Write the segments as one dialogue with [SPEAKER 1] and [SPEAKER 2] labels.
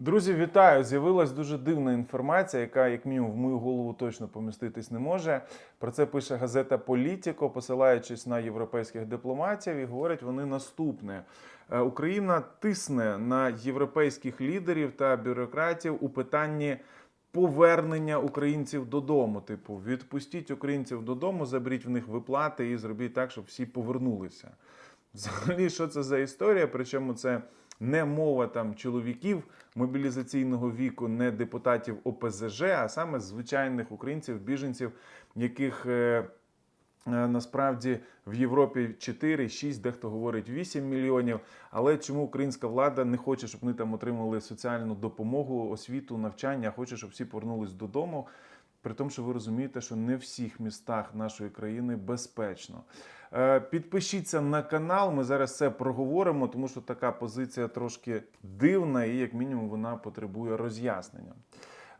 [SPEAKER 1] Друзі, вітаю! З'явилась дуже дивна інформація, яка, як мінімум, в мою голову точно поміститись не може. Про це пише газета Політіко, посилаючись на європейських дипломатів, і говорять вони наступне: Е, Україна тисне на європейських лідерів та бюрократів у питанні. Повернення українців додому, типу, відпустіть українців додому, заберіть в них виплати і зробіть так, щоб всі повернулися. Взагалі, що це за історія? Причому це не мова там чоловіків мобілізаційного віку, не депутатів ОПЗЖ, а саме звичайних українців, біженців, яких е, е, насправді в Європі 4, 6, дехто говорить 8 мільйонів. Але чому українська влада не хоче, щоб вони там отримали соціальну допомогу, освіту, навчання, хоче, щоб всі повернулись додому? При тому, що ви розумієте, що не в всіх містах нашої країни безпечно. Е, Підпишіться на канал. Ми зараз це проговоримо, тому що така позиція трошки дивна і, як мінімум, вона потребує роз'яснення.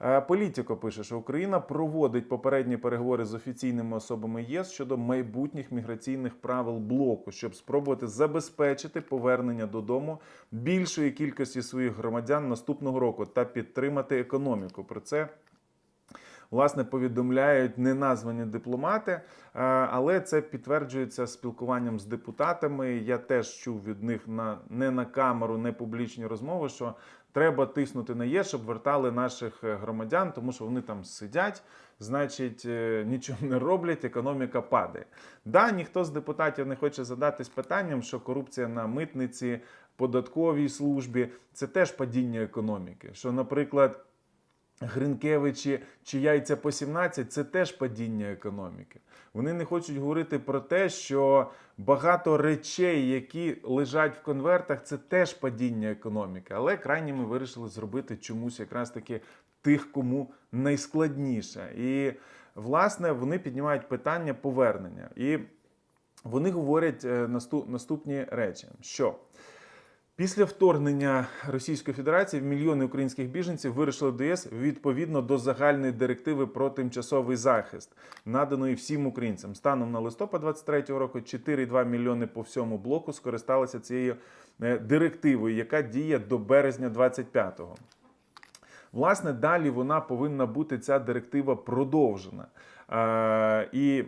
[SPEAKER 1] Е, Політіко пише, що Україна проводить попередні переговори з офіційними особами ЄС щодо майбутніх міграційних правил блоку, щоб спробувати забезпечити повернення додому більшої кількості своїх громадян наступного року та підтримати економіку. Про це власне повідомляють неназвані дипломати, е, але це підтверджується спілкуванням з депутатами. Я теж чув від них на не на камеру, не публічні розмови, що треба тиснути на ЄС, щоб вертали наших е, громадян, тому що вони там сидять. Значить, е, нічого не роблять, економіка падає. Да, ніхто з депутатів не хоче задатись питанням, що корупція на митниці, податковій службі це теж падіння економіки. Що, наприклад, Гринкевичі чи яйця по 17 це теж падіння економіки. Вони не хочуть говорити про те, що багато речей, які лежать в конвертах, це теж падіння економіки. Але крайніми вирішили зробити чомусь якраз таки тих, кому найскладніше. І власне вони піднімають питання повернення. І вони говорять е, наступні речі: що Після вторгнення Російської Федерації мільйони українських біженців вирішили до ЄС відповідно до загальної директиви про тимчасовий захист, наданої всім українцям. Станом на листопад 23 року 4,2 мільйони по всьому блоку скористалися цією е, директивою, яка діє до березня 25-го. Власне, далі вона повинна бути ця директива продовжена. Е, і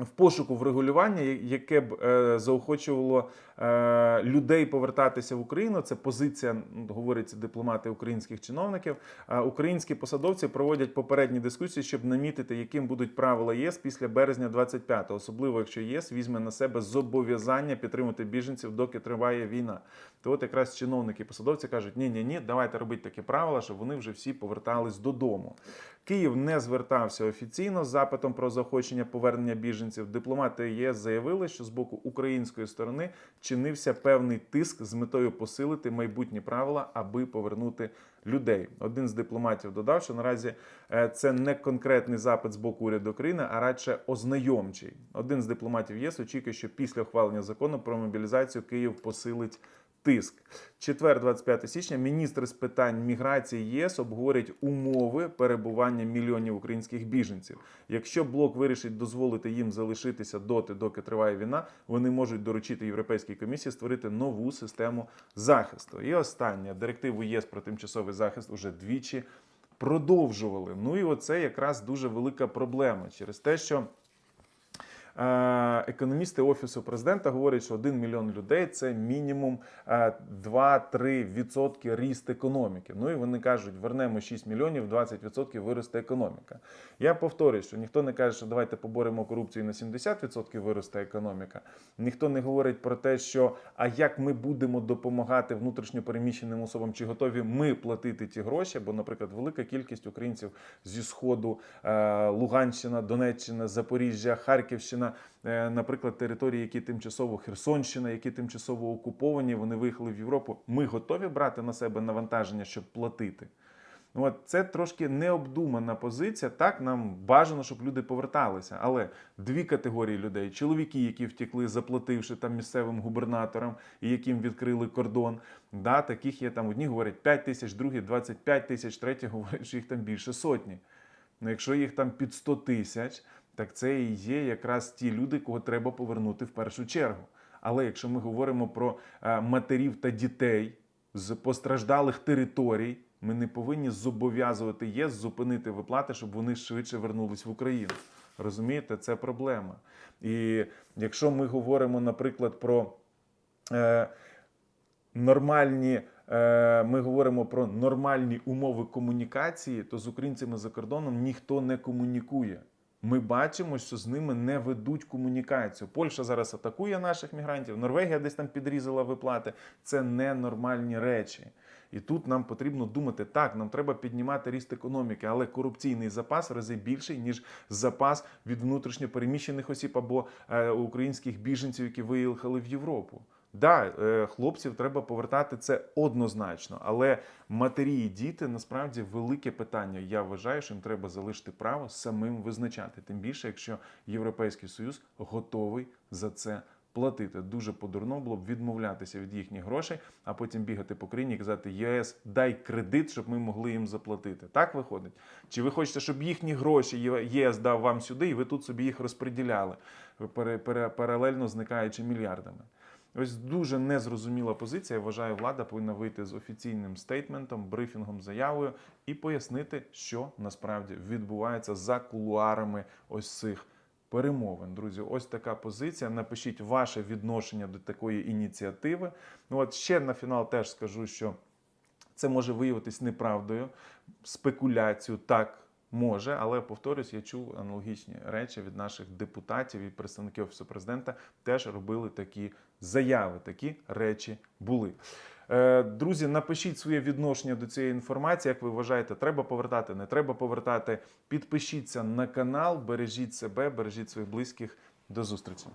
[SPEAKER 1] в пошуку врегулювання, яке б е, заохочувало е, людей повертатися в Україну. Це позиція, говориться дипломати українських чиновників. Е, українські посадовці проводять попередні дискусії, щоб намітити, яким будуть правила ЄС після березня 25-го, особливо якщо ЄС візьме на себе зобов'язання підтримати біженців, доки триває війна. То от якраз чиновники посадовці кажуть: ні, ні, ні, давайте робити такі правила, щоб вони вже всі повертались додому. Київ не звертався офіційно з запитом про заохочення повернення біженців. Дипломати ЄС заявили, що з боку української сторони чинився певний тиск з метою посилити майбутні правила, аби повернути людей. Один з дипломатів додав, що наразі е, це не конкретний запит з боку уряду України, а радше ознайомчий. Один з дипломатів ЄС очікує, що після ухвалення закону про мобілізацію Київ посилить тиск. Четвер, 25 січня, міністри з питань міграції ЄС обговорять умови перебування мільйонів українських біженців. Якщо блок вирішить дозволити їм залишитися доти, доки триває війна, вони можуть доручити Європейській комісії створити нову систему захисту. І останнє директиву ЄС про тимчасовий захист уже двічі продовжували. Ну і оце якраз дуже велика проблема через те, що. Е, Економісти офісу президента говорять, що 1 мільйон людей це мінімум е, 2-3% ріст економіки. Ну і вони кажуть, вернемо 6 мільйонів, 20% виросте економіка. Я повторюю, що ніхто не каже, що давайте поборемо корупцію на 70% виросте економіка. Ніхто не говорить про те, що а як ми будемо допомагати внутрішньо переміщеним особам, чи готові ми платити ті гроші? Бо, наприклад, велика кількість українців зі сходу, е, Луганщина, Донеччина, Запоріжжя, Харківщина, е, наприклад, території, які тимчасово Херсонщина, які тимчасово окуповані, вони виїхали в Європу. Ми готові брати на себе навантаження, щоб платити. Ну, От це трошки необдумана позиція. Так нам бажано, щоб люди поверталися. Але дві категорії людей: чоловіки, які втекли, заплативши там місцевим губернаторам і яким відкрили кордон. Да, таких є там одні говорять 5 тисяч, другі 25 тисяч, треті говорять, що їх там більше сотні. Ну, якщо їх там під 100 тисяч, так це і є якраз ті люди, кого треба повернути в першу чергу. Але якщо ми говоримо про е, матерів та дітей, з постраждалих територій. Ми не повинні зобов'язувати ЄС зупинити виплати, щоб вони швидше вернулись в Україну. Розумієте, це проблема. І якщо ми говоримо, наприклад, про е, нормальні, е, ми говоримо про нормальні умови комунікації, то з українцями за кордоном ніхто не комунікує. Ми бачимо, що з ними не ведуть комунікацію. Польща зараз атакує наших мігрантів, Норвегія десь там підрізала виплати. Це ненормальні речі. І тут нам потрібно думати так, нам треба піднімати ріст економіки, але корупційний запас в рази більший, ніж запас від внутрішньо переміщених осіб або е, українських біженців, які виїхали в Європу. Да, е, хлопців треба повертати це однозначно, але матері і діти насправді велике питання. Я вважаю, що їм треба залишити право самим визначати. Тим більше, якщо Європейський Союз готовий за це платити. Дуже подурно було б відмовлятися від їхніх грошей, а потім бігати по країні і казати ЄС, дай кредит, щоб ми могли їм заплатити. Так виходить? Чи ви хочете, щоб їхні гроші ЄС дав вам сюди, і ви тут собі їх розподіляли, паралельно зникаючи мільярдами? Ось дуже незрозуміла позиція. Я вважаю, влада повинна вийти з офіційним стейтментом, брифінгом, заявою і пояснити, що насправді відбувається за кулуарами ось цих перемовин. Друзі, ось така позиція. Напишіть ваше відношення до такої ініціативи. Ну от ще на фінал теж скажу, що це може виявитись неправдою, спекуляцію так. Може, але повторюсь, я чув аналогічні речі від наших депутатів і представників офісу президента теж робили такі заяви. Такі речі були. Е, Друзі, напишіть своє відношення до цієї інформації. Як ви вважаєте, треба повертати, не треба повертати. Підпишіться на канал, бережіть себе, бережіть своїх близьких. До зустрічі.